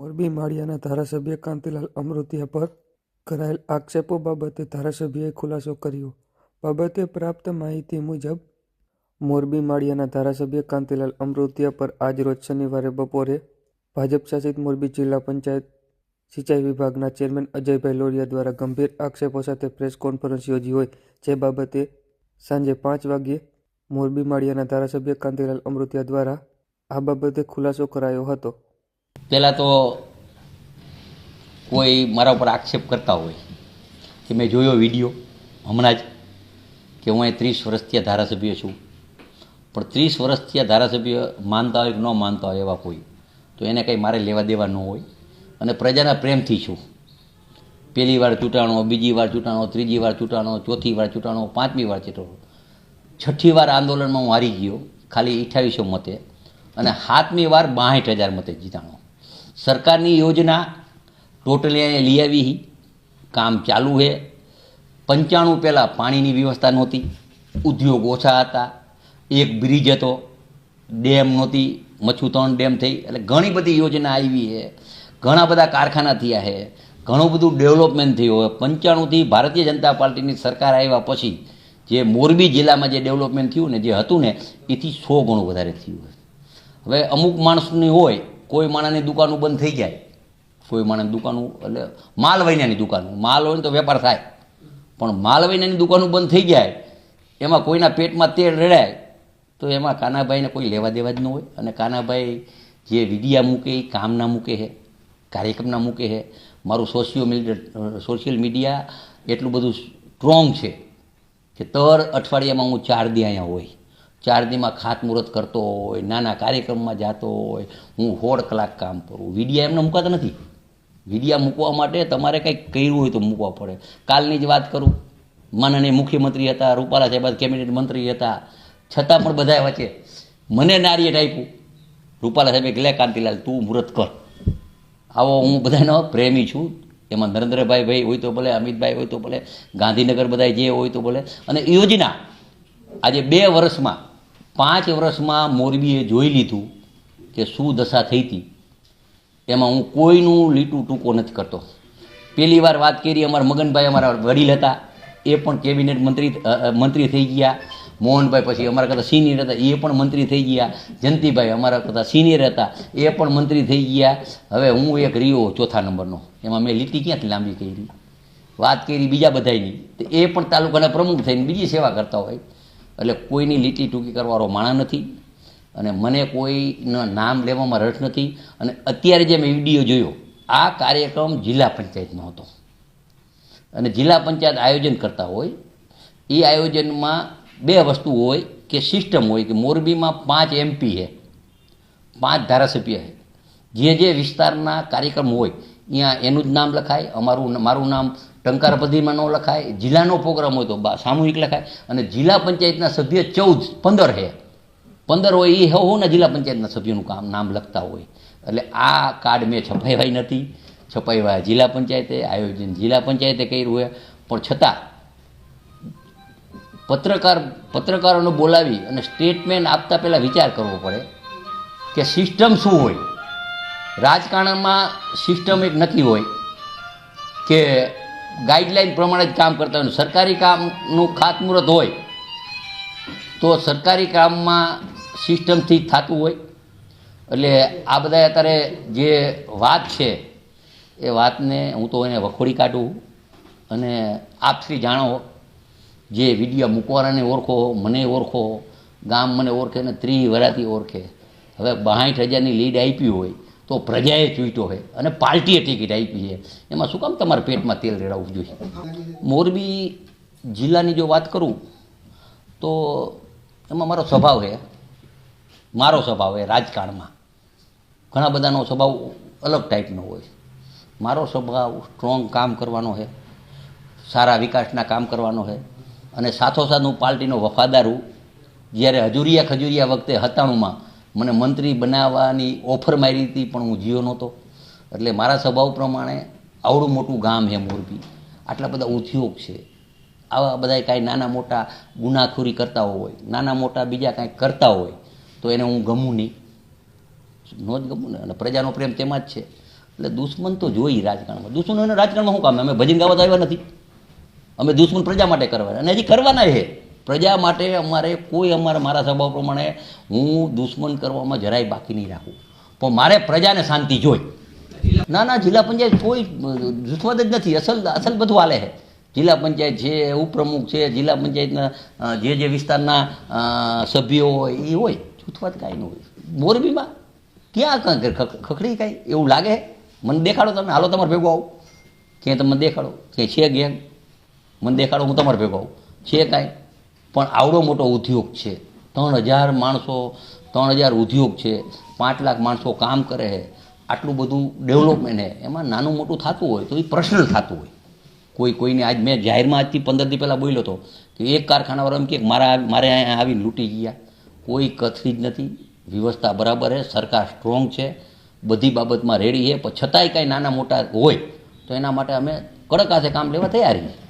મોરબી માળિયાના ધારાસભ્ય કાંતિલાલ અમૃતિયા પર કરાયેલ આક્ષેપો બાબતે ધારાસભ્યએ ખુલાસો કર્યો. બાબતે પ્રાપ્ત માહિતી મુજબ, મોરબી માળિયાના ધારાસભ્ય કાંતિલાલ અમૃતિયા પર આજરોજ શનિવારે બપોરે ભાજપ શાસિત મોરબી જિલ્લા પંચાયત સિંચાઈ વિભાગના ચેરમેન અજયભાઈ લોરિયા દ્વારા ગંભીર આક્ષેપો સાથે પ્રેસ કોન્ફરન્સ યોજી હોય, જે બાબતે સાંજે પાંચ વાગ્યે મોરબી માળિયાના ધારાસભ્ય કાંતિલાલ અમૃતિયા દ્વારા આ બાબતે ખુલાસો કરાયો હતો. પહેલાં તો કોઈ મારા ઉપર આક્ષેપ કરતા હોય કે મેં જોયો વીડિયો હમણાં જ કે હું અહીં ત્રીસ વર્ષથી ધારાસભ્ય છું. પણ ત્રીસ વર્ષથી ધારાસભ્ય માનતા હોય કે ન માનતા હોય એવા કોઈ, તો એને કંઈ મારે લેવા દેવા ન હોય. અને પ્રજાના પ્રેમથી છું. પહેલી વાર ચૂંટાણો, બીજી વાર ચૂંટાણો, ત્રીજી વાર ચૂંટાણો, ચોથી વાર ચૂંટાણો, પાંચમી વાર ચૂંટાણો. છઠ્ઠી વાર આંદોલનમાં હું હારી ગયો. ખાલી અઠ્યાવીસો મતે. અને હાથમી વાર બાંઠ હજાર મતે જીતાણો. સરકારની યોજના ટોટલી અહીંયા લઈ આવી કામ ચાલુ છે પંચાણું પહેલાં પાણીની વ્યવસ્થા નહોતી. ઉદ્યોગ ઓછા હતા. એક બ્રિજ હતો. ડેમ નહોતી. મચ્છુતણ ડેમ થઈ. એટલે ઘણી બધી યોજના આવી છે ઘણા બધા કારખાના થયા છે ઘણું બધું ડેવલપમેન્ટ થયું હોય પંચાણુંથી ભારતીય જનતા પાર્ટીની સરકાર આવ્યા પછી જે મોરબી જિલ્લામાં જે ડેવલપમેન્ટ થયું ને જે હતું ને, એથી સો ગણું વધારે થયું હોય હવે અમુક માણસની હોય, કોઈ માણસની દુકાનો બંધ થઈ જાય. કોઈ માણસની દુકાનો, એટલે માલ વૈનાની દુકાનો. માલ હોય ને તો વેપાર થાય. પણ માલ વૈનાની દુકાનો બંધ થઈ જાય, એમાં કોઈના પેટમાં તેલ રેડાય, તો એમાં કાનાભાઈને કોઈ લેવા દેવા જ ન હોય. અને કાનાભાઈ જે વિડિયા મૂકે એ કામના મૂકે છે, કાર્યક્રમના મૂકે છે, મારું સોશિયો મીડિયા સોશિયલ મીડિયા એટલું બધું સ્ટ્રોંગ છે કે દર અઠવાડિયામાં હું ચાર દી અહીંયા હોય. ચાર દીમાં ખાતમુહૂર્ત કરતો હોય, નાના કાર્યક્રમમાં જતો હોય, હું હોળ કલાક કામ કરું. વિડિયા એમને મૂકાતા નથી. વિડિયા મૂકવા માટે તમારે કંઈક કર્યું હોય તો મૂકવા પડે. કાલની જ વાત કરું. માનનીય મુખ્યમંત્રી હતા, રૂપાલા સાહેબ કેબિનેટ મંત્રી હતા. છતાં પણ બધા વચ્ચે મને નારિયેટ આપ્યું. રૂપાલા સાહેબે ગલે કાંતિલાલ, તું મુહૂર્ત કર. આવો હું બધાનો પ્રેમી છું. એમાં નરેન્દ્રભાઈ ભાઈ હોય તો ભલે, અમિતભાઈ હોય તો ભલે, ગાંધીનગર બધા જે હોય તો ભલે. અને યોજના આજે બે વર્ષમાં પાંચ વર્ષમાં મોરબીએ જોઈ લીધું કે શું દશા થઈ હતી. એમાં હું કોઈનું લીટું ટૂંકો નથી કરતો. પહેલી વાર વાત કરી, અમારા મગનભાઈ અમારા વડીલ હતા. એ પણ કેબિનેટ મંત્રી મંત્રી થઈ ગયા. મોહનભાઈ પછી અમારા કરતાં સિનિયર હતા. એ પણ મંત્રી થઈ ગયા. જયંતિભાઈ અમારા કરતાં સિનિયર હતા. એ પણ મંત્રી થઈ ગયા. હવે હું એક રહ્યો ચોથા નંબરનો. એમાં મેં લીટી ક્યાંથી લાંબી કરી? વાત કરી બીજા બધાયની. તો એ પણ તાલુકાના પ્રમુખ થઈને બીજી સેવા કરતા હોય. એટલે કોઈની લીટી ટૂંકી કરવાનો માણા નથી અને મને કોઈના નામ લેવામાં રસ નથી. અને અત્યારે જે મેં વીડિયો જોયો, આ કાર્યક્રમ જિલ્લા પંચાયતનો હતો. અને જિલ્લા પંચાયત આયોજન કરતા હોય, એ આયોજનમાં બે વસ્તુ હોય કે સિસ્ટમ હોય કે મોરબીમાં પાંચ એમપી છે, પાંચ ધારાસભ્ય છે. જે જે વિસ્તારના કાર્યક્રમ હોય ત્યાં એનું જ નામ લખાય, અમારું, મારું નામ ટંકાર પદ્ધતિમાં ન લખાય, જિલ્લાનો પ્રોગ્રામ હોય તો સામૂહિક લખાય. અને જિલ્લા પંચાયતના સભ્ય ચૌદ, પંદર છે પંદર હોય એ હોના જિલ્લા પંચાયતના સભ્યનું કામ, નામ લખતા હોય. એટલે આ કાર્ડ મેં છપાવ્યા નથી. છપાવ્યા જિલ્લા પંચાયતે, આયોજન જિલ્લા પંચાયતે કર્યું હોય. પણ છતાં પત્રકાર, પત્રકારોને બોલાવી અને સ્ટેટમેન્ટ આપતા પહેલાં વિચાર કરવો પડે કે સિસ્ટમ શું હોય. રાજકારણમાં સિસ્ટમ એક નક્કી હોય કે ગાઈડલાઈન પ્રમાણે જ કામ કરતા હોય. સરકારી કામનું ખાતમુહૂર્ત હોય, તો સરકારી કામમાં સિસ્ટમથી થતું હોય. એટલે આ બધા અત્યારે જે વાત છે, એ વાતને હું તો એને વખોડી કાઢું અને આપશ્રી જાણો, જે વીડિયો મૂકવાને ઓળખો, મને ઓળખો, ગામ મને ઓળખે ને ત્રી વરાથી ઓળખે. હવે બાસઠ હજારની લીડ આપી હોય તો પ્રજાએ ચૂંટ્યો હોય અને પાર્ટીએ ટિકિટ આપી છે એમાં શું કામ તમારા પેટમાં તેલ રેડાવવું જોઈએ? મોરબી જિલ્લાની જો વાત કરું, તો એમાં મારો સ્વભાવ છે મારો સ્વભાવ એ રાજકારણમાં. ઘણા બધાનો સ્વભાવ અલગ ટાઈપનો હોય. મારો સ્વભાવ સ્ટ્રોંગ કામ કરવાનો છે સારા વિકાસના કામ કરવાનો છે અને સાથોસાથ હું પાર્ટીનો વફાદાર હું. જ્યારે હજુરિયા ખજુરિયા વખતે હતાણુંમાં મને મંત્રી બનાવવાની ઓફર મારી હતી, પણ હું જીયો નહોતો. એટલે મારા સ્વભાવ પ્રમાણે આવડું મોટું ગામ છે મોરબી. આટલા બધા ઉદ્યોગ છે. આવા બધા કાંઈ નાના મોટા ગુનાખોરી કરતા હોય, નાના મોટા બીજા કાંઈ કરતા હોય, તો એને હું ગમું નહીં. નો જ ગમું ને, અને પ્રજાનો પ્રેમ તેમાં જ છે. એટલે દુશ્મન તો જોઈ રાજકારણમાં. દુશ્મનોને રાજકારણમાં શું કામ? અમે ભજન ગાવા તો આવ્યા નથી. અમે દુશ્મન પ્રજા માટે કરવાના, અને હજી કરવાના છે પ્રજા માટે અમારે કોઈ અમારા મારા સ્વભાવ પ્રમાણે હું દુશ્મન કરવામાં જરાય બાકી નહીં રાખું. પણ મારે પ્રજાને શાંતિ જોઈ. ના ના, જિલ્લા પંચાયત કોઈ દુશ્મન જ નથી. અસલ અસલ બધું હાલે છે. જિલ્લા પંચાયત છે ઉપપ્રમુખ છે, જિલ્લા પંચાયતના જે જે વિસ્તારના સભ્યો હોય, એ હોય. જૂથવાદ કાંઈ ન હોય. મોરબીમાં ક્યાં ખખડી કાંઈ? એવું લાગે મને દેખાડો તમે. હાલો, તમારે ભેગો આવું. ક્યાંય તમે દેખાડો. કે છે ગેંગ મને દેખાડો, હું તમારે ભેગો આવું. છે કાંઈ? પણ આવડો મોટો ઉદ્યોગ છે. ત્રણ હજાર માણસો, ત્રણ હજાર ઉદ્યોગ છે. પાંચ લાખ માણસો કામ કરે છે. આટલું બધું ડેવલપમેન્ટ છે. એમાં નાનું મોટું થતું હોય તો એ પર્સનલ થતું હોય. કોઈ કોઈને આજ મેં જાહેરમાં આજથી પંદર દી પહેલાં બોલ્યો હતો કે એક કારખાનાવાળો એમ કે મારા મારે અહીંયા આવીને લૂંટી ગયા. કોઈ કથરી જ નથી. વ્યવસ્થા બરાબર છે. સરકાર સ્ટ્રોંગ છે. બધી બાબતમાં રેડી છે. પણ છતાંય કાંઈ નાના મોટા હોય તો એના માટે અમે કડક હાથે કામ લેવા તૈયાર છીએ.